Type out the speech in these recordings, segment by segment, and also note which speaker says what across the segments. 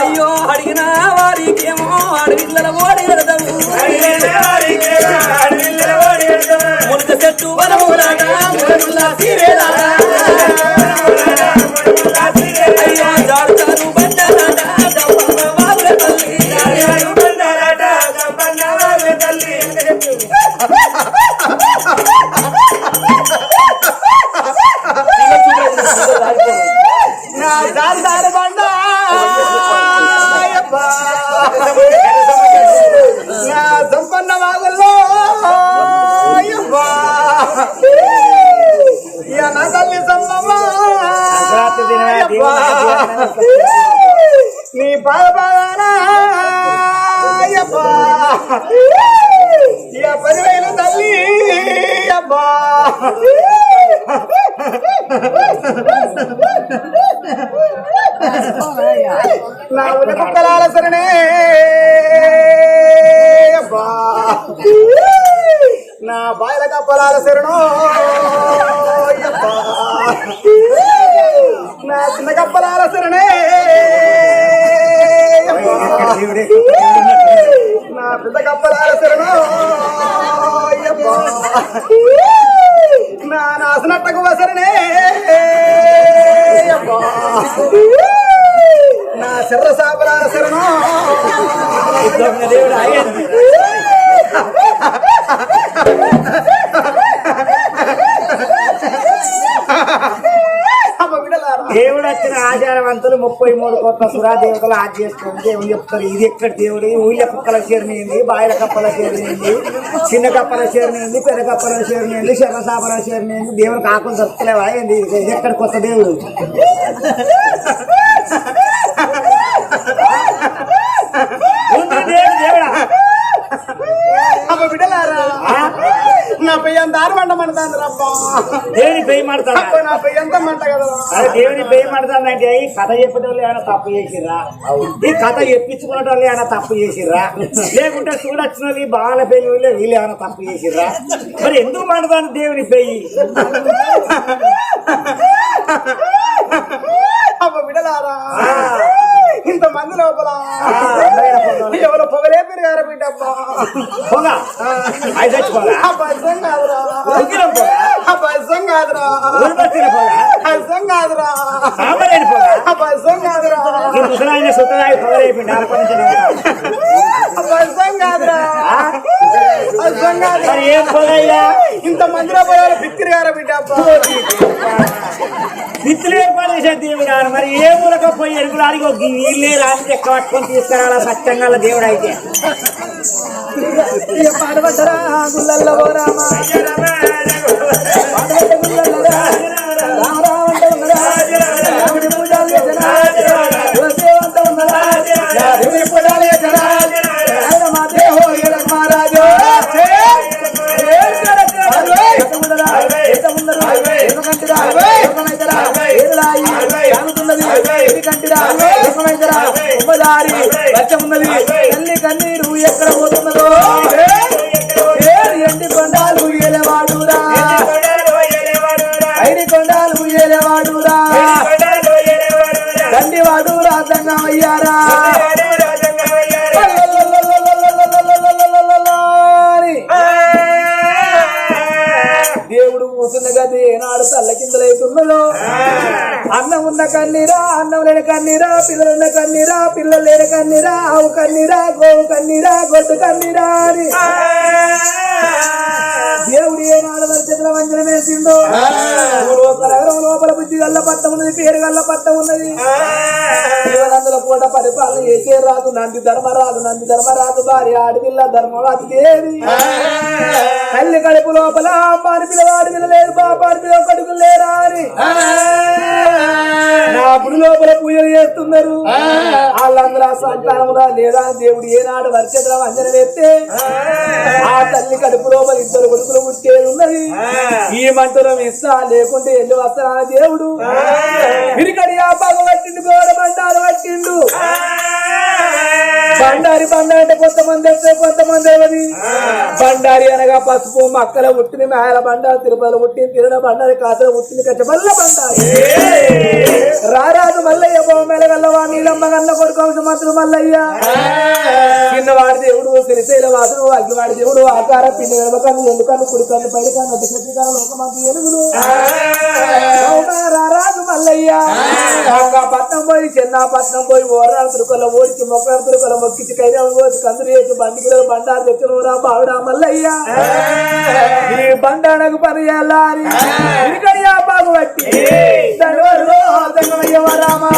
Speaker 1: అయ్యో అడిగిన వారికేమో అడవిళ్ళ ఓడి
Speaker 2: నీ ఇక పదివేలు తల్లి అబ్బా నా ఉలక కలాల సరణే అబ్బా నా బాయల కప్పలాల శరణో అబ్బా నా చిన్న కప్పలాల శరణే అబ్బా. నా పెద్ద కప్పలాల శరణో. నా నాసనట్టకు వసరణే. నా శర్ర సాపలాల శరణో
Speaker 1: దేవుడు
Speaker 3: ఆచారవంతులు ముప్పై మూడు కోట్ల సురాదేవతలు ఆది చేసుకుని దేవుడు చెప్తారు ఇది ఎక్కడ దేవుడు? ఊళ్ళ కుక్కల చేరినింది బాయిల కప్పల చేరినింది చిన్న కప్పల చేరినింది పెద్ద కప్పల చేరినింది శరసాపల సాపల చేరినింది దేవుడికి ఆకులు దొరకలేవా ఇది ఎక్కడ కొత్త దేవుడు ఉంది దేవుడు దేవుడా
Speaker 2: అమ్మ బిడ్డలారా దారి మంట మంటాను రబ్బా
Speaker 3: దేవుని పెయి మాడతాడా
Speaker 2: అబ్బా, నా పెయ్యంతా మంట కదా.
Speaker 3: అరే దేవుని పెయి ఈ కథ చెప్పేటోళ్ళు వాళ్ళు ఏమైనా తప్పు చేసిర్రా? ఈ కథ చెప్పించుకునే వాళ్ళు ఏమైనా తప్పు చేసిర్రా? లేకుంటే చూడొచ్చిన వాళ్ళు ఈ బాల పెళ్ళి వాళ్ళు వీళ్ళు ఏమైనా తప్పు చేసిర్రా? మరి ఎందుకు మాడతాను దేవుని పెయి
Speaker 2: అమ్మ బిడ్డలారా ఇంత మంది లోపల. ఎవరో పొగలే పెరిగారు బిడ్డ అబ్బా
Speaker 3: పోగా. ఐదు వచ్చి పోగా.
Speaker 2: అబ్బా ఇసం కాదురా.
Speaker 3: ఉగ్గిరం పోగా.
Speaker 2: అబ్బా ఇసం కాదురా.
Speaker 3: ఉరుపచ్చిన పోగా.
Speaker 2: ఇసం కాదురా.
Speaker 3: సాంబలేని పోగా.
Speaker 2: అబ్బా ఇసం కాదురా.
Speaker 3: ఈ ముసలాయన సుత్తరాయి పొగలేపిండి. ఆరపడించిన
Speaker 2: అబ్బా ఇసం కాదురా. ఇంత మందిలో పోయారు బిత్తిరిగారు బిడ్డ అబ్బా.
Speaker 3: విత్తులు ఏర్పాటు చేసే దేవుడు మరి ఏ మూలక పోయి ఎరుగులు అడిగి ఒక వీళ్ళే రాసి ఎక్క పట్టుకొని తీసుకురావాలా సత్యంగా దేవుడు అయితే
Speaker 2: ఇక పాడబడ్డరా గుళ్ళల్లో పోరామా పాడబడ్డ గుళ్ళల్లో రా. రామ. ఎంతమైతరా? ఏదులాయి? సాగుతున్నది. ఎందుకంటిరా? ఎంతమైతరా? ఉమ్మదారి వచ్చమున్నది తల్లి కన్నీరు ఎక్కడ పోతున్నదో ఏడు ఎండి కొండాలు ఏలేవాడురా ఐడి కొండాలు ఏలేవాడురా దండి వాడు రాజంగా అయ్యారా గది ఏనాడు తల్ల కిందలైతున్నదో అన్నం ఉన్న కన్నీరా అన్నం లేని కన్నీరా పిల్లలున్న కన్నీరా పిల్లలు లేని కన్నీరా ఆవు కన్నీరా గోవు కన్నీరా గొడ్డు కన్నీరా అని. చేతుల వంజన వేసిందో? లోపల లోపల బుద్ధి గల్ల పట్టం ఉన్నది పేరు గల్ల పట్టం ఉన్నది. అందులో పూట పరిపాలన చేసే రాదు నంది ధర్మరాజు నంది ధర్మరాజు భార్య ఆడపిల్ల ధర్మరాజు దేవి తల్లి కడుపు లోపల పాని పిల్లవాడి పిల్లలేదు పాపాడి పిల్ల కడుపు లేరా అని. నా గుడి లోపల పూజలు చేస్తున్నారు. వాళ్ళందరూ ఆ సంతానమురా లేదా? దేవుడు ఏనాడు వర్షద్రం అంజన వేస్తే ఆ. తల్లి కడుపు లోపల ఇద్దరు కొడుకులు పుట్టేది ఉన్నది. ఈ మంత్రం ఇస్తా లేకుంటే ఎల్లు వస్తా దేవుడు? విరికడి ఆ. పగ పట్టిండు గోడ బండారు పట్టిండు బండ బండారి బండారి అంటే కొంతమంది తెలుసు, కొంతమంది ఏమది బండారి అనగా పసుపు మక్కల ఉట్టిన మేల బండారు తిరుపతిలో ఉట్టిన తిరడ బండారి కాసల ఉట్టిన కచ్చబల్ల బండారి. రారాజు మల్లయ్య బొమ్మలగల్లవా నీలమ్మ గల్ల కొడుకు మంత్రులు మల్లయ్య. చిన్నవాడి దేవుడు సిరిశైల వాసుడు అగ్గివాడి దేవుడు ఆకార పిండి వెనకన్ను ఎందుకన్ను కుడి కన్ను పైన కన్ను కన్ను లోకమంది ఎలుగులు రారాజు మల్లయ్య. పట్నం పోయి చిన్న పట్నం పోయి ఓరాడు తిరుకొల్ల ఓడికి మొక్కలు తిరుకొల్ల మొక్కించి కైనా పోసి కందులు చేసి బండికి బండారు తెచ్చినవురా బావుడా మల్లయ్య. ఈ బండానకు పని ఇరుకయ్యా బాగు పట్టి రామా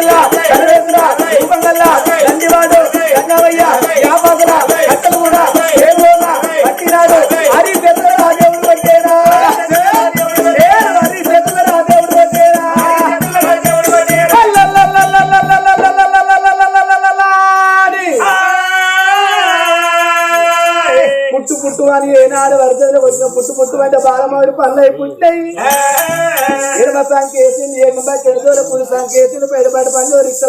Speaker 2: ఇంకా పిల్ల కనవేసురా రూపంగల్ల తండ్రివాడు రంగమయ్య యాపాకుల కట్టలు పట్టినాడు హరి చేతుల దేవుడు పట్టేనా? హరి చేతుల దేవుడు పట్టేనా? పుట్టు పుట్టు అని ఏనాడు వరదలు వచ్చిన పుట్టు పుట్టు అంటే బాలమాడు పనులు పుట్టాయి పులి పెడబడి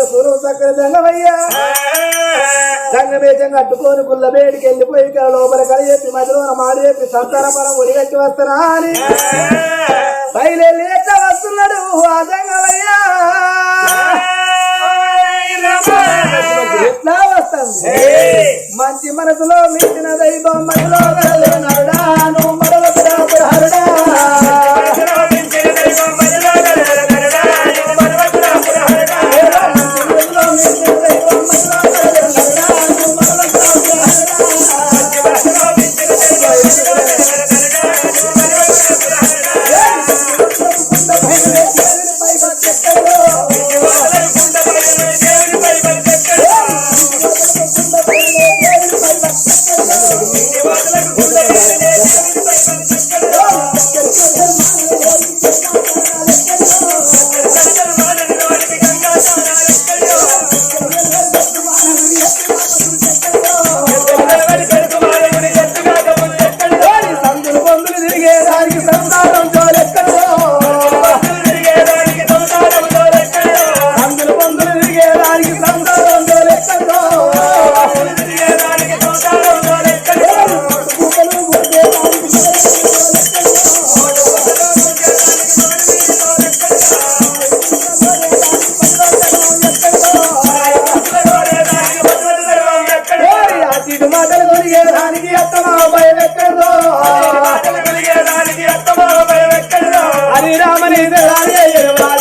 Speaker 2: సూర్యం చక్కర దంగమయ్యా కట్టుకొని గుల్ల బేడికి వెళ్ళిపోయి ఇక్కడ లోపల చెప్పి మాడి చెప్పి సంతాన పరం ఒడిగట్టి వస్తారా అని. ఎట్లా వస్తున్నాడు. ఆ దంగమయ్యా ఎట్లా వస్తుంది మంచి మనసులో మించిన దైవం మనలో కలలే మాటలు కొనిగే దానికి అత్తమా భయం ఎక్కడో హరి రామని రాని ఎరువాడు ఆడని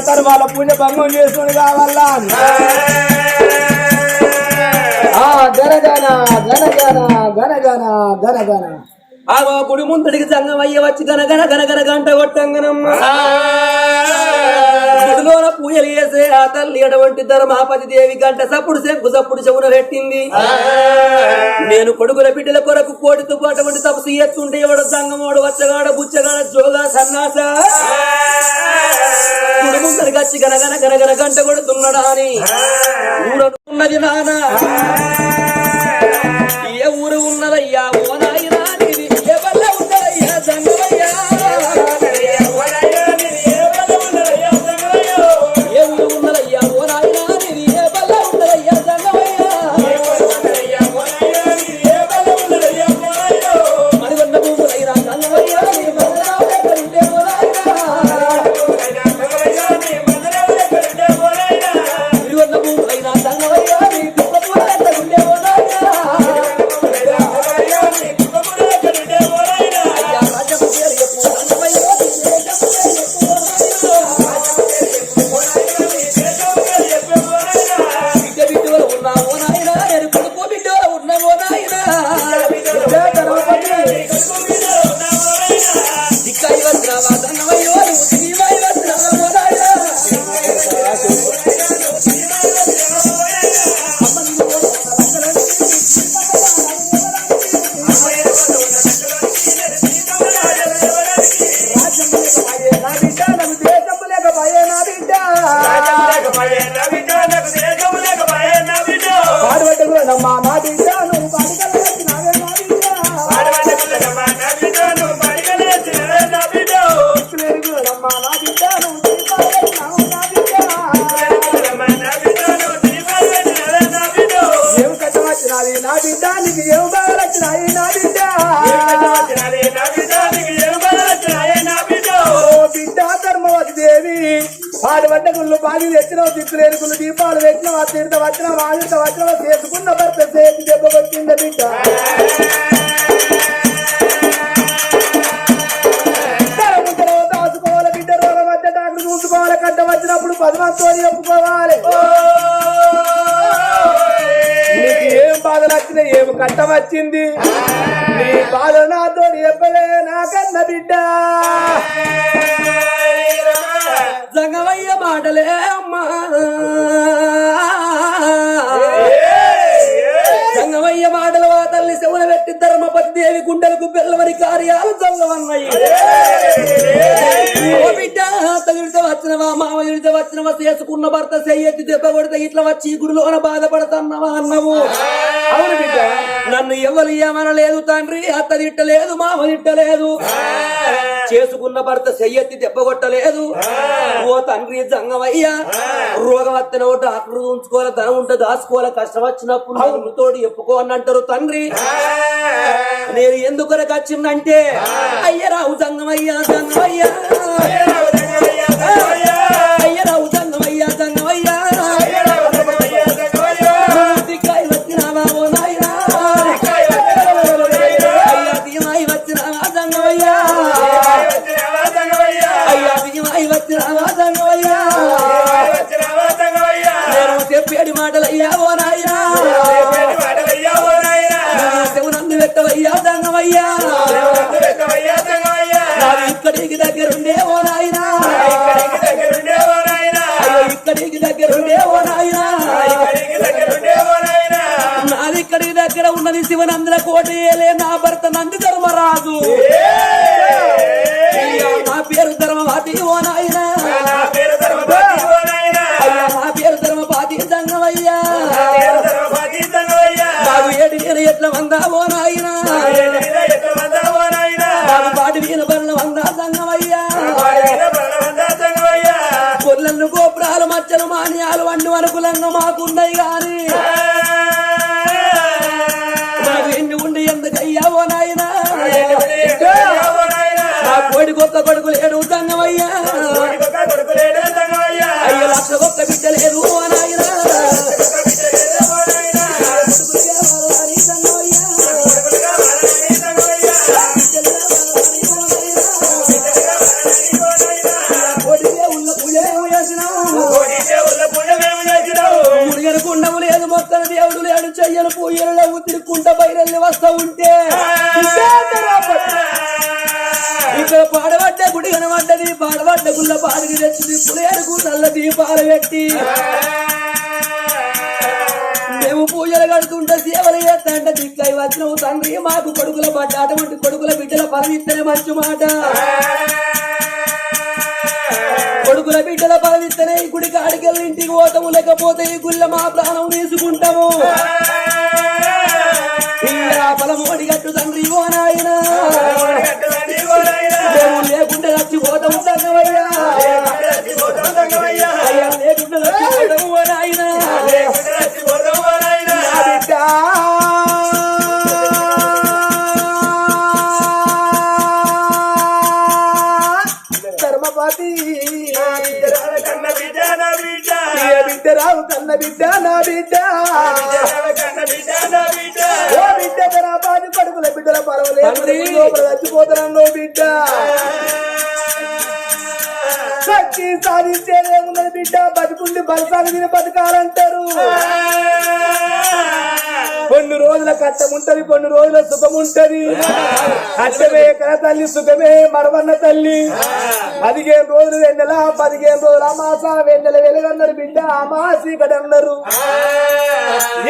Speaker 2: కడతారు వాళ్ళ పూజ భంగం చేసుకుని కావాలా గనగన గనగన గనగన గనగన
Speaker 1: ఆ గుడి ముందడికి సంగమయ్య వచ్చి గనగన గనగన గంట కొట్టంగనమ్మ. గుడిలోన పూజలు చేసే ఆ తల్లి అటువంటి ధర్మాపతి దేవి గంట సప్పుడు శంకు సప్పుడు చెవున పెట్టింది నేను కొడుకుల బిడ్డల కొరకు కోటితో అటువంటి తపసు ఎత్తుంటే ఎవడు సంగమోడు వచ్చగాడ బుచ్చగాడ జోగా సన్నాస? గుడి ముందరికి వచ్చి గనగన గనగన గంట కొడుతున్నాడా అని. ఊరన్నది నానా. ఏ ఊరు ఉన్నదయ్యా? ఓ
Speaker 2: పాడుబడ్డ గుళ్ళు బాగి తెచ్చినావు దిక్కులేని గుళ్ళు దీపాలు పెట్టినావు ఆ తీర్థ వచ్చిన వాదిత వచ్చిన చేసుకున్న భర్త చేతి దెబ్బ కొట్టింద బిడ్డ. దాచుకోవాలి బిడ్డ రోగం మధ్య డాక్టర్ చూసుకోవాలి కట్ట వచ్చినప్పుడు పదమంతో చెప్పుకోవాలి నీకు ఏం బాధలు నచ్చిన ఏం కట్ట వచ్చింది? నీ బాధ నాతో చెప్పలే నాకన్న బిడ్డ.
Speaker 1: బెల్లవని కార్యాలు చల్లవన్నాయి ఓ బిడ్డ తగిలితే వచ్చినవా మామ వచ్చినవా చేసుకున్న భర్త చెయ్యెత్తి దెబ్బ కొడితే ఇట్లా వచ్చి గుడిలోన బాధపడుతున్నావా అన్నవు
Speaker 2: అవును బిడ్డ
Speaker 1: నన్ను ఎవరు ఏమనలేదు తండ్రి అత్త తిట్టలేదు మామ తిట్టలేదు చేసుకున్న భర్త చెయ్యెత్తి దెబ్బ కొట్టలేదు. ఓ తండ్రి జంగమయ్యా రోగం వత్తన ఓ డాక్టర్ ఉంచుకోవాలి ధనం ఉంటే దాచుకోవాలి కష్టం వచ్చినప్పుడు తోడు చెప్పుకో అని అంటారు తండ్రి. నేను ఎందుకొరకు వచ్చిందంటే అయ్యరావు జంగమయ్యా జంగమయ్యా. నంది ధర్మరాజు నా పేరు ధర్మవాతి ఓ నాయనా అయ్యా నా పేరు ధర్మపాతి సంగమయ్యా నాకు ఏడు నేను ఎట్ల వందా ఓ నాయనా నాకు పాటి వీణ బల్ల వందా గోపురాలు మచ్చలు మాన్యాలు వండు అనుకూలంగా మాకున్నాయి గాని. ఒక్క బిడ్డ లేదు నాయన కుండము లేదు దేవుడు లేడు చెయ్యను పూయలలో ఉత్తిరి కుండ బయలు వస్తా ఉంటే. పాడవ గుడి కనబడ్డది పాడబడ్డ గుళ్ళ పాడికి తెచ్చింది. పులేరుకు నల్ల దీపాలు పెట్టి. మేము పూజలు కడుతుంటే సేవలు చేస్తాంటే దిక్కై వచ్చినవు తండ్రి మాకు కొడుకుల పడ్డ అటువంటి కొడుకుల బిడ్డల పరమిత్తనే మంచి మాట. కొడుకుల బిడ్డల పరమిత్తనే ఈ గుడికి అడిగెళ్ళి ఇంటికి పోతాము. లేకపోతే ఈ గుళ్ళ మా ప్రాణం తీసుకుంటాము. ఇలా పొలం ఒడిగట్టు తండ్రి ఓ నాయనా. చచ్చిపోతాము సంగమయ్యా అయ్యా లేకుండా ఓ నాయనా
Speaker 2: ధర్మపతి రావు కన్న బిడ్డ నా బిడ్డ ఓ బిడ్డ. ధర్మపతి పడుకుల బిడ్డల పర్వాలేదు చచ్చిపోతానన్నో బిడ్డ సాధించేదేమున్నది బిడ్డ బతుకుండి బలసాగు తిని బతకాలంటారు. కొన్ని రోజుల కష్టం ఉంటది కొన్ని రోజుల సుఖం ఉంటది. కష్టమే ఎక్కడ తల్లి సుఖమే మరవన్న తల్లి. పదిహేను రోజులు వెన్నెల పదిహేను రోజులు అమాస వెన్నెల వెలుగన్నారు బిడ్డ అమాసి అన్నారు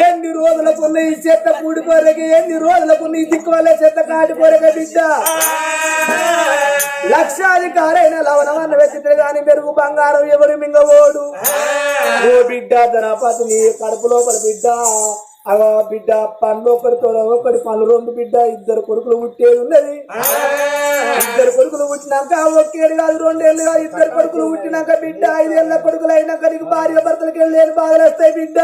Speaker 2: ఎన్ని రోజులకున్న ఈ చెత్త కూడిపోరకి ఎన్ని రోజులకున్న ఈ దిక్కువల్ల చెత్త కాటిపోరక బిడ్డ. లక్షాధికారైన లవణమన్న వ్యక్తి గాని పెరుగు బంగారం ఎవరు మింగవోడు ఓ బిడ్డ ధనపతి నీ కడుపు లోపల బిడ్డ. అవ బిడ్డ పనులు ఒకటితో ఒకటి పనులు రెండు బిడ్డ ఇద్దరు కొడుకులు పుట్టేది ఉన్నది. ఇద్దరు కొడుకులు పుట్టినాక ఒకేడు కాదు రెండేళ్ళు కాదు ఇద్దరు కొడుకులు పుట్టినాక బిడ్డ ఐదేళ్ళ కొడుకులు అయినాక నీకు భార్య భర్తలకి వెళ్ళేది బాధలు వస్తాయి బిడ్డ.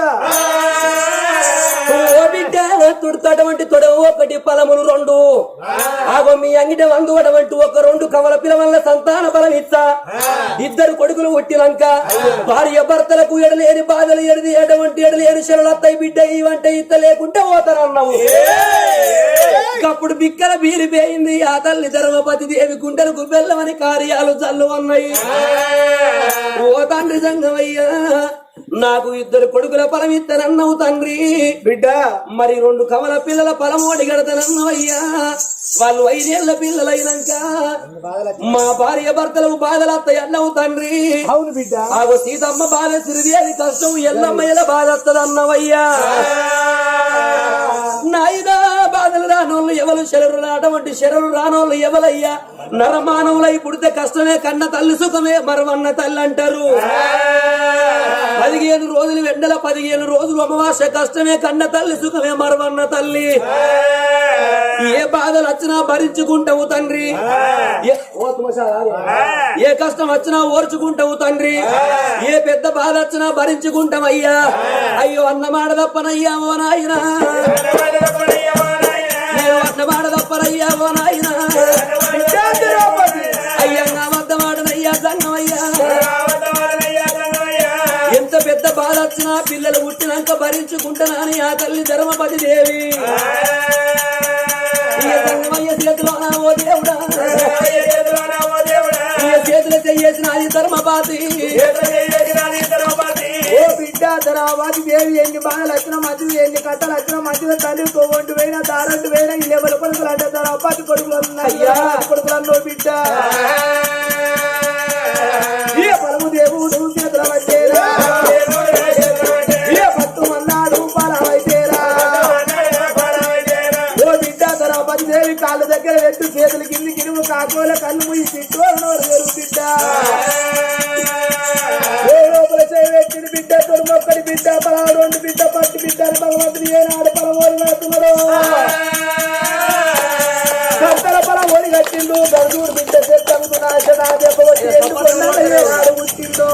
Speaker 1: ఓ బిడ్డ తుడతటువంటి తొడవు ఒకటి పలములు రెండు. ఆగో మీ అంగిట వంగు అటువంటి ఒక రెండు కమల పిలవల్ల సంతాన బలం ఇచ్చా. ఇద్దరు కొడుకులు పుట్టినాక భార్య భర్తలకు ఎడలేని బాధలు ఎడది ఎటువంటి ఎడలేని శరలు బిడ్డ ఈ వంట ఇత్త లేకుంటే పోతారన్నావు. అప్పుడు బిక్కల బీరి ఆ తల్లి ధర్మపతి దేవి గుండెలకు బెల్లమని కార్యాలు చల్లు అన్నాయి ఓ తండ్రి సంగమయ్యా నాకు ఇద్దరు కొడుకుల ఫలం ఇత్తనన్నావు తండ్రి.
Speaker 2: బిడ్డ
Speaker 1: మరి రెండు కమల పిల్లల పొలమోడి గడతనన్నావు అయ్యా. వాళ్ళు ఐదేళ్ళ పిల్లలైనాక మా భార్య భర్తలకు బాధలు వస్తాయి అన్నావు తండ్రి.
Speaker 2: అవును బిడ్డ.
Speaker 1: ఆగో సీతమ్మ బాధ సిరిదేవి కష్టం ఎల్లమ్మ ఎలా బాధ వస్తుంది అన్నవయ్యా నాయనా బాధలు రానోళ్ళు ఎవరు శరలు అటువంటి శరలు రానోళ్ళు ఎవలయ్యా నరమానవులై పుడితే కష్టమే కన్న తల్లి సుఖమే మరవన్న తల్లి అంటారు పదిహేను రోజులు వెండల పదిహేను రోజులు అమావాస్య కష్టమే కన్న తల్లి సుఖమే మరవన్న తల్లి. ఏ బాధలు వచ్చినా భరించుకుంటావు తండ్రి. ఏ- కష్టం వచ్చినా ఓర్చుకుంటావు తండ్రి. ఏ పెద్ద బాధ వచ్చినా భరించుకుంటామయ్యా. అయ్యో అన్నమాట తప్పనయ్యా ఓ నాయనా. నేను అన్నమాట తప్పనయ్యా ఓ నాయనా. వచ్చినా పిల్లలు పుట్టినాక భరించుకుంటానని ఆ తల్లి ధర్మపతి దేవి. చేతిలో నా ఓ దేవుడా? ఈ చేతులు చెయ్యేసిన అది ధర్మపాతి.
Speaker 2: ఓ బిడ్డ ధరావాది దేవి ఎన్ని వచ్చిన మధ్య ఎన్ని కట్టలు వచ్చిన మధ్య తల్లి తోగొంటు పోయినా దారంటు పోయినా ఈ లెవెల కొడుకులు అంటే ధరాపాతి కొడుకులు అయ్యా. కొడుకులు అన్నో బిడ్డ. దేవి కాళ్ళ దగ్గర పెట్టు చేతులు కింది కిరువు కాకోల కళ్ళు ముయి తిట్టు అన్నోడు వేరు బిడ్డ లోపల చేయవెట్టిన బిడ్డ తొడుమొక్కడి బిడ్డ పలావు రెండు బిడ్డ పట్టి బిడ్డ అని భగవంతుని ఏనాడు పలమోడి వేస్తున్నాడు కత్తల పలం ఒడి కట్టిండు గరుడూరు బిడ్డ దెబ్బ వచ్చి ఏనాడు పుట్టిండు.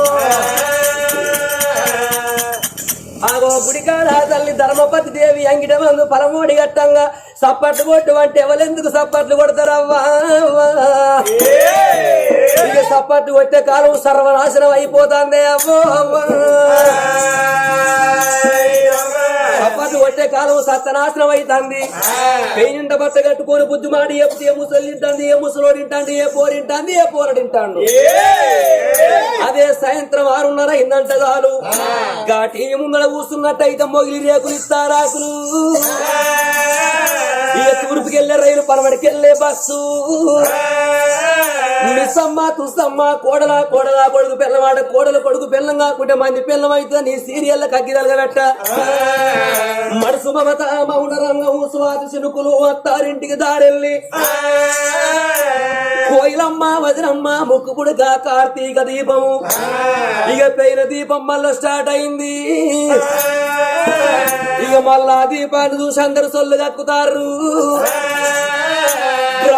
Speaker 1: ఆగో గుడికాడ తల్లి ధర్మపతి దేవి అంగిట మందు పరమోడి గట్టంగా సప్పట్లు కొట్టు అంటే ఎవరెందుకు సప్పట్లు కొడతారవ్వా ఇక సప్పట్లు కొట్టే కాలం సర్వనాశనం అయిపోతుంది అవ్వో సప్పట్లు కొట్టే కాలం సత్యనాశనం అవుతుంది పెయినింట బట్ట కట్టుకొని బుద్ధి మాడి చెప్తే ఏ ముసలి ఏ ముసలోడు ఏ పోరింటాంది ఏ పోరడింటాడు అదే సాయంత్రం ఆరున్నర అయిందంట చాలు గా టీవీ ముందర కూర్చున్నట్టయితే మొగిలి రేకులు ఇస్తారాకులు ఇక తూర్పుకెళ్ళే రైలు పరమడికెళ్ళే బస్సు. మిస్సమ్మ తుస్సమ్మ కోడల కోడల కొడుకు పిల్లవాడ కోడలు కొడుకు పిల్లం కాకుంటే మంది పిల్లం అయితే నీ సీరియల్ కగ్గిదలుగా పెట్ట మనసు మమత మౌన రంగం స్వాతి చినుకులు అత్తారింటికి దారెళ్ళి కోయిలమ్మ వదినమ్మ ముక్కుపుడుగా కార్తీక దీపము. ఇక పైన దీపం మళ్ళా స్టార్ట్ అయింది. ఇక మళ్ళా దీపాన్ని చూసి అందరు సొల్లు కక్కుతారు.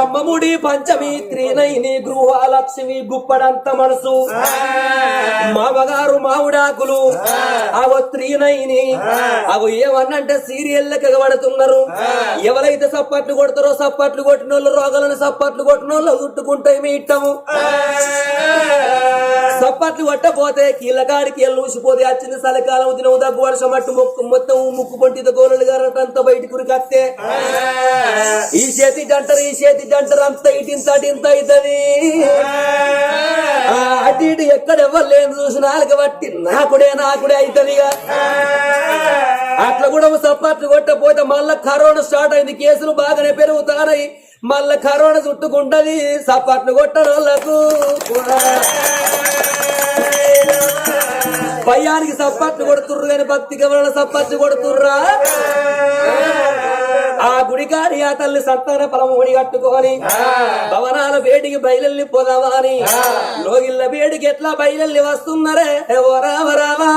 Speaker 1: బ్రహ్మముడి పంచమి త్రినైని గృహలక్ష్మి గుప్పడంత మనసు. మామగారు మామిడాకులు అవు త్రీనైని అవు ఏమన్నంటే సీరియల్ ఎగబడుతున్నారు. ఎవరైతే సప్పట్లు కొడతారో సప్పట్లు కొట్టిన వాళ్ళు రోగాలను సప్పట్లు కొట్టిన వాళ్ళు చుట్టుకుంటే మీ ఇట్టము? సప్పట్లు కొట్టపోతే కీళ్ళకాడికి ఎల్లు ఊసిపోతే వచ్చిన చలికాలం దినం దగ్గు వర్షం అట్టు మొక్కు మొత్తం ముక్కు పొంటిద గోరలు గారంతా బయటికి ఉరికత్తే. ఈ చేతి జంటరు ఈ చేతి జంటరు అంత ఇటింత అటింత అవుతుంది. అటు ఇటు ఎక్కడ ఎవరు లేని చూసి నాలుగు బట్టి నాకుడే నాకుడే అవుతుంది అట్లా కూడా సపాట్లు కొట్టపోతే మళ్ళా కరోనా స్టార్ట్ అయింది కేసులు బాగానే పెరుగుతాయి మళ్ళా కరోనా చుట్టుకుంటది సపాట్లు కొట్టడం వాళ్ళకు. భయానికి సపాట్లు కొడుతుర్రు కానీ భక్తికి ఎవరైనా సపాట్లు కొడుతుర్రా? ఆ గుడికాడి ఆ తల్లి సంతాన పొలముడి కట్టుకొని భవనాల వేడికి బయలెల్లి పోదామా అని లోగిళ్ళ వేడికి ఎట్లా బయలెల్లి వస్తున్నారే? ఓ రామ రామా.